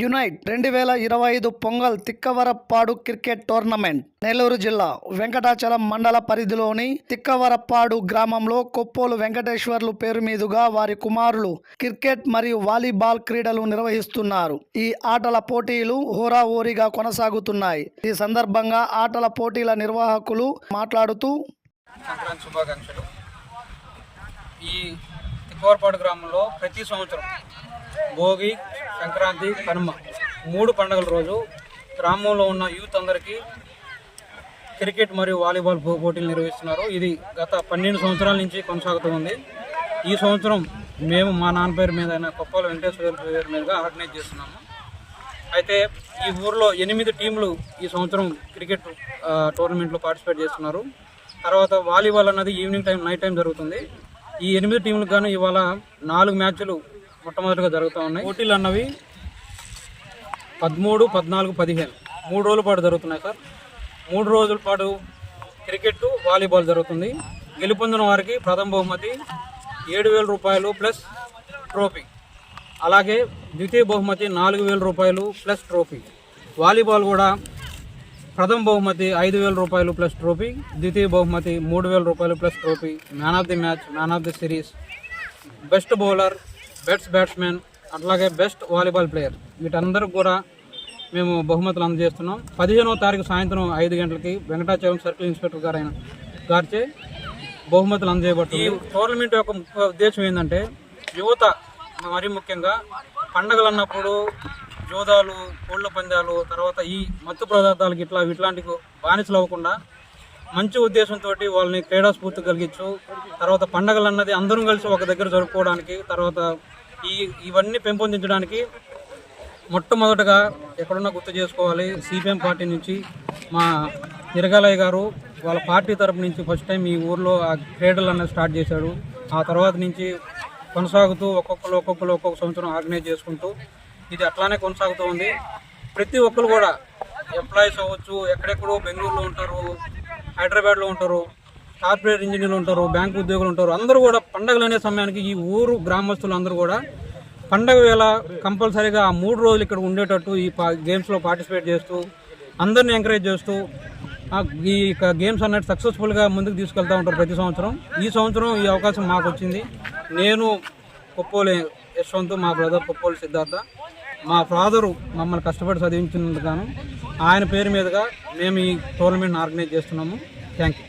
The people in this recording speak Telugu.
యునైట్ రెండు వేల ఇరవై ఐదు పొంగల్ తిక్కవరప్పాడు క్రికెట్ టోర్నమెంట్. నెల్లూరు జిల్లా వెంకటాచలం మండల పరిధిలోని తిక్కవరప్పాడు గ్రామంలో కొప్పోలు వెంకటేశ్వర్లు పేరు మీదుగా వారి కుమారులు క్రికెట్ మరియు వాలీబాల్ క్రీడలు నిర్వహిస్తున్నారు. ఈ ఆటల పోటీలు హోరాహోరీగా కొనసాగుతున్నాయి. ఈ సందర్భంగా ఆటల పోటీల నిర్వాహకులు మాట్లాడుతూ శుభాకాంక్షలు. ఈ తిక్కవరపాడు గ్రామంలో ప్రతి సంవత్సరం భోగి సంక్రాంతి కనుమ. మూడు పండుగల రోజు గ్రామంలో ఉన్న యూత్ అందరికీ క్రికెట్ మరియు వాలీబాల్ పో- పోటీలు నిర్వహిస్తున్నారు. ఇది గత పన్నెండు సంవత్సరాల నుంచి కొనసాగుతూ ఉంది. ఈ సంవత్సరం మేము మా నాన్న పేరు మీద అయిన కొప్పల వెంకటేశ్వర పేరు మీదుగా ఆర్గనైజ్ చేస్తున్నాము. అయితే ఈ ఊర్లో ఎనిమిది టీంలు ఈ సంవత్సరం క్రికెట్ టోర్నమెంట్లో పార్టిసిపేట్ చేస్తున్నారు. తర్వాత వాలీబాల్ అన్నది ఈవినింగ్ టైం నైట్ టైం జరుగుతుంది. ఈ ఎనిమిది టీంలకు గాను ఇవాళ నాలుగు మ్యాచ్లు మొట్టమొదటిగా జరుగుతూ ఉన్నాయి. పోటీలు అన్నవి? పదమూడు పద్నాలుగు పదిహేను. మూడు రోజుల పాటు జరుగుతున్నాయి సార్. మూడు రోజుల పాటు క్రికెట్ వాలీబాల్ జరుగుతుంది. గెలుపొందిన వారికి ప్రథమ బహుమతి ఏడు వేల రూపాయలు ప్లస్ ట్రోఫీ. అలాగే ద్వితీయ బహుమతి నాలుగు వేల రూపాయలు ప్లస్ ట్రోఫీ. వాలీబాల్ కూడా ప్రథమ బహుమతి ఐదు వేల రూపాయలు ప్లస్ ట్రోఫీ. ద్వితీయ బహుమతి మూడు వేల రూపాయలు plus trophy. Man of the match man of the series. Best bowler best batsmen అట్లాగే బెస్ట్ వాలీబాల్ ప్లేయర్ వీటందరికి కూడా మేము బహుమతులు అందజేస్తున్నాం. పదిహేనవ తారీఖు సాయంత్రం ఐదు గంటలకి వెంకటాచలం సర్కిల్ ఇన్స్పెక్టర్ గారైన గారిచే బహుమతులు అందజేయబడుతుంది. ఈ టోర్నమెంట్ యొక్క ముఖ్య ఉద్దేశం ఏంటంటే యువత మరీ ముఖ్యంగా పండగలు అన్నప్పుడు జోదాలు కోళ్ళ పందాలు తర్వాత ఈ మత్తు పదార్థాలకి ఇట్లా ఇట్లాంటి బానిసలు అవ్వకుండా మంచి ఉద్దేశంతో వాళ్ళని క్రీడా స్ఫూర్తి కలిగించు. తర్వాత పండగలు అన్నది అందరం కలిసి ఒక దగ్గర జరుపుకోవడానికి తర్వాత ఈ ఇవన్నీ పెంపొందించడానికి మొట్టమొదటగా ఎక్కడున్నా గుర్తు చేసుకోవాలి. సిపిఎం పార్టీ నుంచి మా తిరగాలయ్య గారు వాళ్ళ పార్టీ తరపు నుంచి ఫస్ట్ టైం ఈ ఊర్లో ఆ క్రీడలు అనేది స్టార్ట్ చేశాడు. ఆ తర్వాత నుంచి కొనసాగుతూ ఒక్కొక్కరు ఒక్కొక్కరు ఒక్కొక్క సంవత్సరం ఆర్గనైజ్ చేసుకుంటూ ఇది అట్లానే కొనసాగుతూ ఉంది. ప్రతి ఒక్కరు కూడా ఎంప్లాయీస్ అవ్వచ్చు ఎక్కడెక్కడో బెంగళూరులో ఉంటారు హైదరాబాద్లో ఉంటారు కార్పొరేట్ ఇంజనీర్లు ఉంటారు బ్యాంకు ఉద్యోగులు ఉంటారు అందరూ కూడా పండగలు అనే సమయానికి ఈ ఊరు గ్రామస్తులు అందరూ కూడా పండగ వేళ కంపల్సరీగా ఆ మూడు రోజులు ఇక్కడ ఉండేటట్టు ఈ పా- గేమ్స్లో పార్టిసిపేట్ చేస్తూ అందరిని ఎంకరేజ్ చేస్తూ ఈ గేమ్స్ అన్నట్టు సక్సెస్ఫుల్గా ముందుకు తీసుకెళ్తూ ఉంటారు ప్రతి సంవత్సరం. ఈ సంవత్సరం ఈ అవకాశం మాకు వచ్చింది నేను కొప్పోలి యశ్వంత్ మా బ్రదర్ కొప్పోలి సిద్ధార్థ మా ఫాదరు మమ్మల్ని కష్టపడి చదివించినందుకు గాను ఆయన పేరు మీదుగా మేము ఈ టోర్నమెంట్ ఆర్గనైజ్ చేస్తున్నాము. Thank you.